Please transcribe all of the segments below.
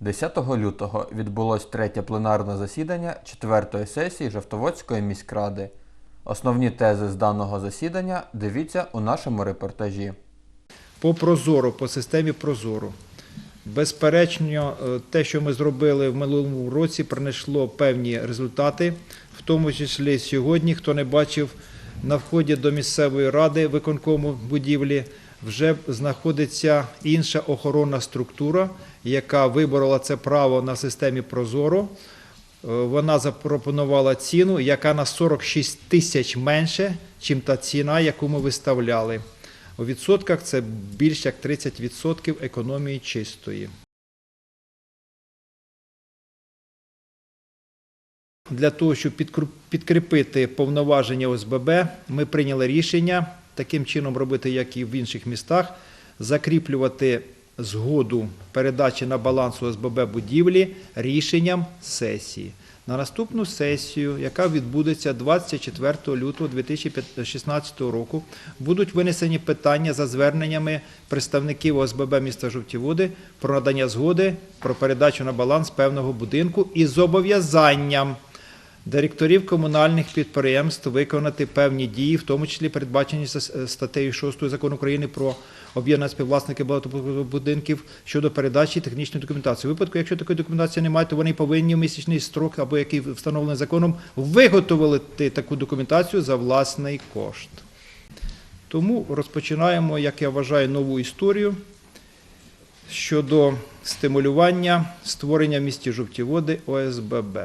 10 лютого відбулось третє пленарне засідання четвертої сесії Жовтоводської міськради. Основні тези з даного засідання дивіться у нашому репортажі. по Прозоро, по системі Прозоро. Безперечно, е, те, що ми зробили в минулому році, принесло певні результати, в тому числі сьогодні, хто не бачив, на вході до місцевої ради виконкому будівлі вже знаходиться інша охоронна структура, яка виборола це право на системі Прозоро. Е, Вона запропонувала ціну, яка на 46 тисяч менше, чим та ціна, яку ми виставляли. У відсотках це більш як 30% економії чистої. Для того, щоб підкріпити повноваження ОСББ, ми прийняли рішення таким чином робити, як і в інших містах, закріплювати згоду передачі на баланс ОСББ будівлі рішенням сесії. На наступну сесію, яка відбудеться 24 лютого 2016 року, будуть винесені питання за зверненнями представників ОСББ міста Жовті Води про надання згоди про передачу на баланс певного будинку із зобов'язанням директорів комунальних підприємств виконати певні дії, в тому числі передбачені статтею 6 закону України про об'єднання співвласників будинків щодо передачі технічної документації. У випадку, якщо такої документації немає, то вони повинні в місячний строк або який встановлений законом виготовити таку документацію за власний кошт. Тому розпочинаємо, як я вважаю, нову історію щодо стимулювання створення в місті жовті води ОСББ.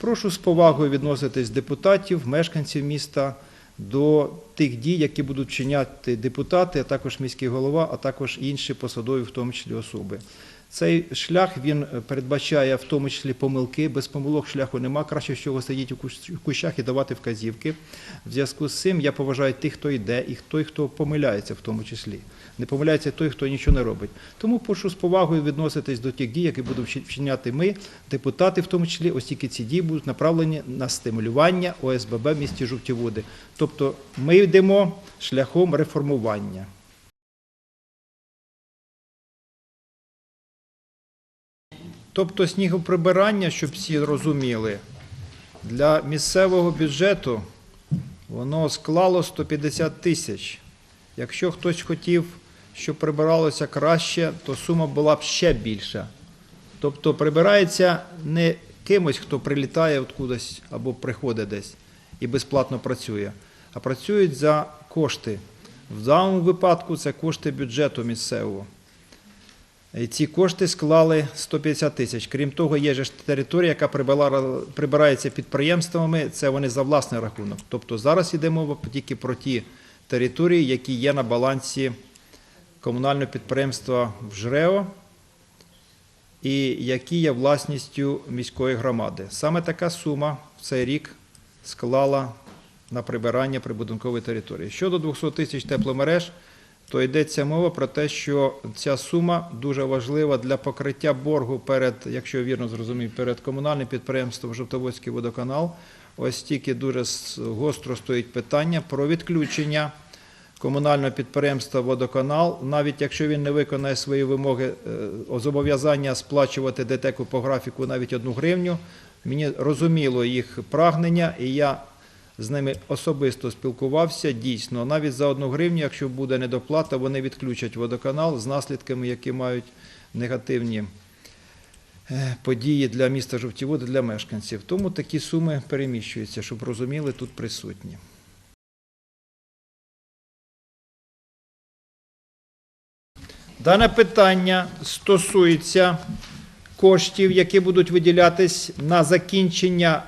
Прошу з повагою відноситись депутатів, мешканців міста до тих дій, які будуть чиняти депутати, а також міський голова, а також інші посадові, в тому числі особи. Цей шлях він е, передбачає в тому числі помилки. Без помилок шляху нема. Краще всього сидіти в кущах і давати вказівки. В зв'язку з цим я поважаю тих, хто йде, і той, хто помиляється в тому числі. Не помиляється той, хто нічого не робить. Тому прошу з повагою відноситись до тих дій, які будемо вчи- вчиняти ми, депутати, в тому числі, оскільки ці дії будуть направлені на стимулювання ОСББ в місті Жовті Води. Тобто ми йдемо шляхом реформування. Тобто снігоприбирання, щоб всі розуміли, для місцевого бюджету воно склало 150 тисяч. Якщо хтось хотів, щоб прибиралося краще, то сума була б ще більша. Тобто прибирається не кимось, хто прилітає откудись або приходить десь і безплатно працює, а працюють за кошти. В даному випадку це кошти бюджету місцевого. І ці кошти склали 150 тисяч. Крім того, є ж територія, яка прибирається підприємствами, це вони за власний рахунок. Тобто зараз йде мова тільки про ті території, які є на балансі комунального підприємства «Вжрео» і які є власністю міської громади. Саме така сума в цей рік склала на прибирання прибудинкової території. Щодо 200 тисяч тепломереж, то йдеться мова про те, що ця сума дуже важлива для покриття боргу перед, якщо вірно зрозумів, перед комунальним підприємством Жовтоводський водоканал. Ось тільки дуже гостро стоїть питання про відключення комунального підприємства Водоканал, навіть якщо він не виконає свої вимоги е, зобов'язання сплачувати ДТЕКу по графіку навіть одну гривню. Мені розуміло їх прагнення, і я з ними особисто спілкувався. Дійсно, навіть за одну гривню, якщо буде недоплата, вони відключать водоканал з наслідками, які мають негативні е, події для міста Жовтіводи, для мешканців. Тому такі суми переміщуються, щоб розуміли тут присутні. Дане питання стосується коштів, які будуть виділятись на закінчення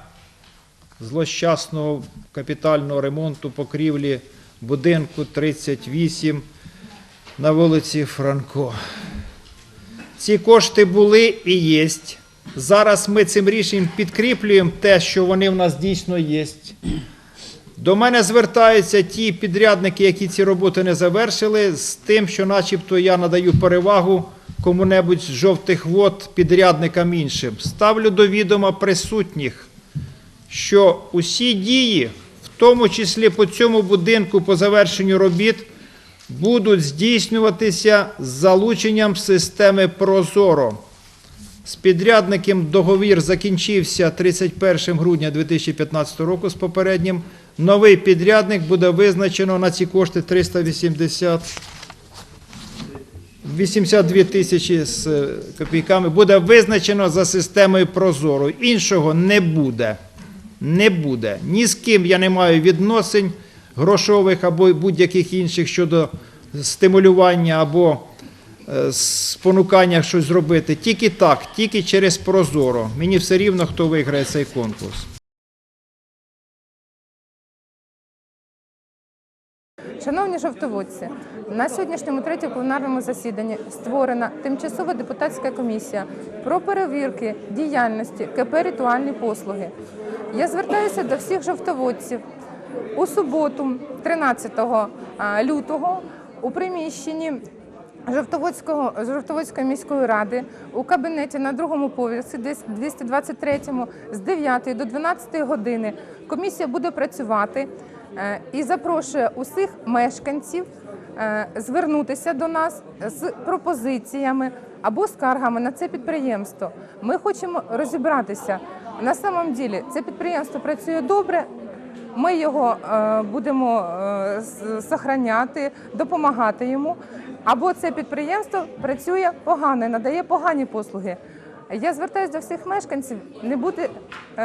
злощасного капітального ремонту покрівлі будинку 38 на вулиці Франко. Ці кошти були і є. Зараз ми цим рішенням підкріплюємо те, що вони в нас дійсно є. До мене звертаються ті підрядники, які ці роботи не завершили, з тим, що начебто я надаю перевагу кому-небудь з жовтих вод підрядникам іншим. Ставлю до відома присутніх, що усі дії, в тому числі по цьому будинку по завершенню робіт, будуть здійснюватися з залученням системи Прозоро. З підрядником договір закінчився 31 грудня 2015 року з попереднім. Новий підрядник буде визначено на ці кошти 380 82 тисячі з е, копійками буде визначено за системою Прозоро. Іншого не буде. Не буде. Ні з ким я не маю відносин грошових або будь-яких інших щодо стимулювання або е, спонукання щось зробити. Тільки так, тільки через Прозоро. Мені все рівно, хто виграє цей конкурс. Шановні жовтоводці, на сьогоднішньому третьому пленарному засіданні створена тимчасова депутатська комісія про перевірки діяльності КП «Ритуальні послуги. Я звертаюся до всіх жовтоводців у суботу, 13 лютого, у приміщенні Жовтоводської міської ради у кабінеті на другому поверсі, десь 223 з 9 до 12 години комісія буде працювати е, і запрошує усіх мешканців е, звернутися до нас з пропозиціями або скаргами на це підприємство. Ми хочемо розібратися на самом ділі. Це підприємство працює добре. Ми його е, будемо е, сохраняти, допомагати йому. Або це підприємство працює погано, надає погані послуги. Я звертаюся до всіх мешканців не бути е,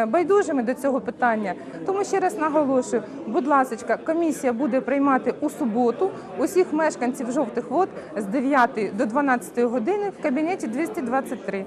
байдужими до цього питання. Тому ще раз наголошую, будь ласка, комісія буде приймати у суботу усіх мешканців жовтих вод з 9 до 12 години в кабінеті 223.